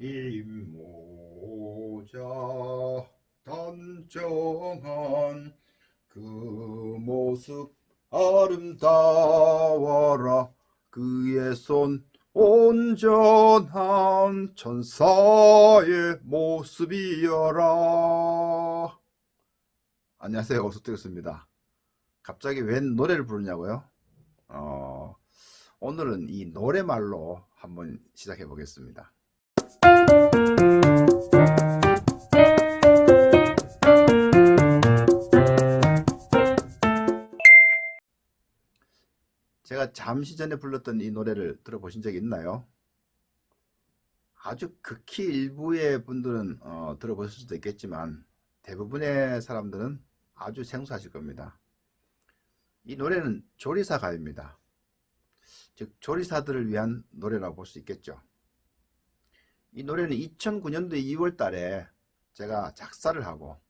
흰모자 단정한 그 모습 아름다워라 그의 손 온전한 천사의 모습이여라 안녕하세요 오수택입니다 갑자기 웬 노래를 부르냐고요? 어, 오늘은 이 노래말로 한번 시작해 보겠습니다. 제가 잠시 전에 불렀던 이 노래를 들어보신 적 있나요? 아주 극히 일부의 분들은 어, 들어보실 수도 있겠지만 대부분의 사람들은 아주 생소하실 겁니다. 이 노래는 조리사 가요입니다. 즉 조리사들을 위한 노래라고 볼 수 있겠죠. 이 노래는 2009년도 2월 달에 제가 작사를 하고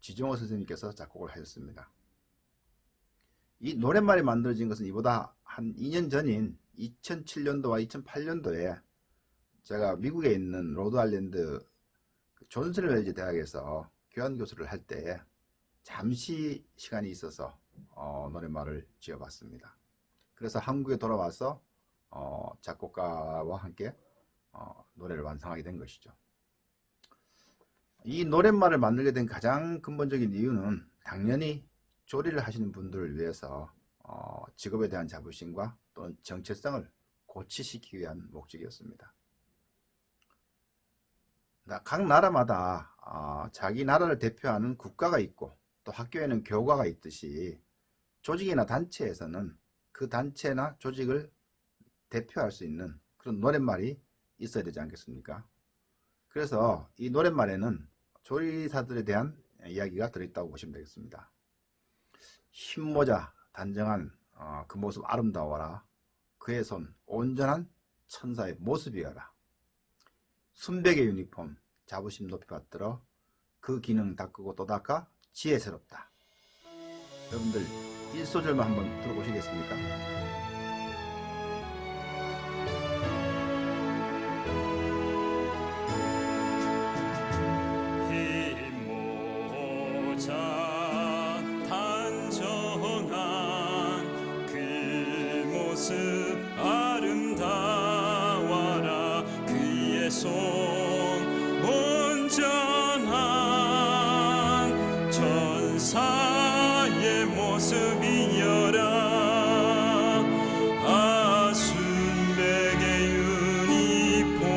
지종호 선생님께서 작곡을 하셨습니다. 이 노랫말이 만들어진 것은 이보다 한 2년 전인 2007년도와 2008년도에 제가 미국에 있는 로드아일랜드 존슨 웰즈 대학에서 교환 교수를 할 때 잠시 시간이 있어서 어, 노랫말을 지어봤습니다. 그래서 한국에 돌아와서 어, 작곡가와 함께 어, 노래를 완성하게 된 것이죠. 이 노랫말을 만들게 된 가장 근본적인 이유는 당연히 조리를 하시는 분들을 위해서 어, 직업에 대한 자부심과 또는 정체성을 고취시키기 위한 목적이었습니다. 각 나라마다 어, 자기 나라를 대표하는 국가가 있고 또 학교에는 교과가 있듯이 조직이나 단체에서는 그 단체나 조직을 대표할 수 있는 그런 노랫말이 있어야 되지 않겠습니까? 그래서 이 노랫말에는 조리사들에 대한 이야기가 들어있다고 보시면 되겠습니다. 흰모자 단정한 어, 그 모습 아름다워라. 그의 손 온전한 천사의 모습이어라. 순백의 유니폼 자부심 높이 받들어 그 기능 닦고 또 닦아 지혜스럽다. 여러분들 1소절만 한번 들어보시겠습니까? 흰 천사의 모습이여라. 아순백의 유니폼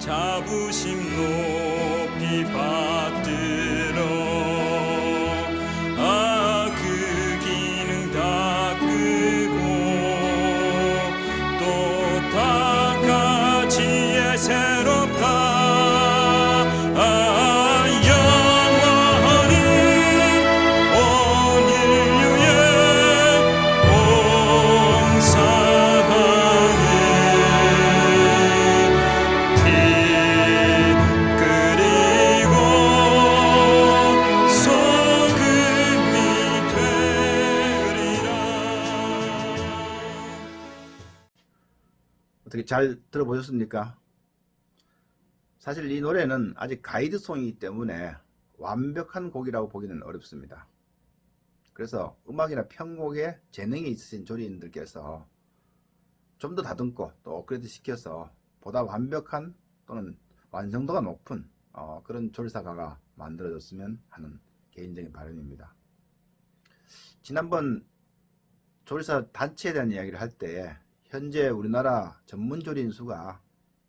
자부심 높 어떻게 잘 들어보셨습니까? 사실 이 노래는 아직 가이드송이기 때문에 완벽한 곡이라고 보기는 어렵습니다. 그래서 음악이나 편곡에 재능이 있으신 조리인들께서 좀 더 다듬고 또 업그레이드 시켜서 보다 완벽한 또는 완성도가 높은 어, 그런 조리사가가 만들어졌으면 하는 개인적인 바람입니다. 지난번 조리사 단체에 대한 이야기를 할 때 현재 우리나라 전문 조리인 수가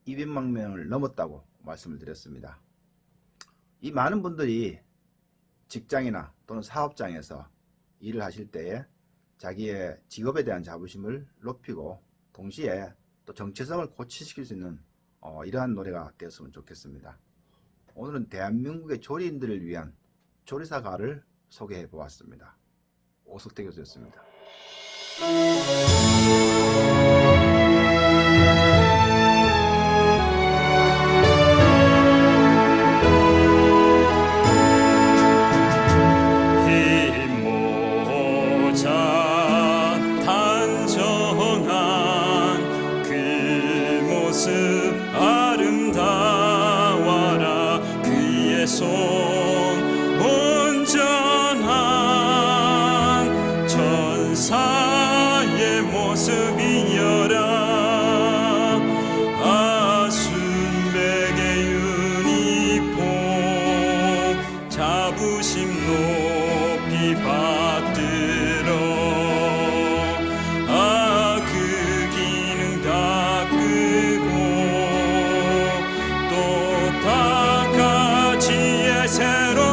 200만 명을 넘었다고 말씀을 드렸습니다. 이 많은 분들이 직장이나 또는 사업장에서 일을 하실 때에 자기의 직업에 대한 자부심을 높이고 동시에 또 정체성을 고취시킬 수 있는 어, 이러한 노래가 되었으면 좋겠습니다. 오늘은 대한민국의 조리인들을 위한 조리사가를 소개해 보았습니다. 오석태 교수였습니다. 사의 모습이여라. 아순백의 유니폼 자부심 높이 받들어. 아 그 기능 다 끄고 또 다 같이 예새로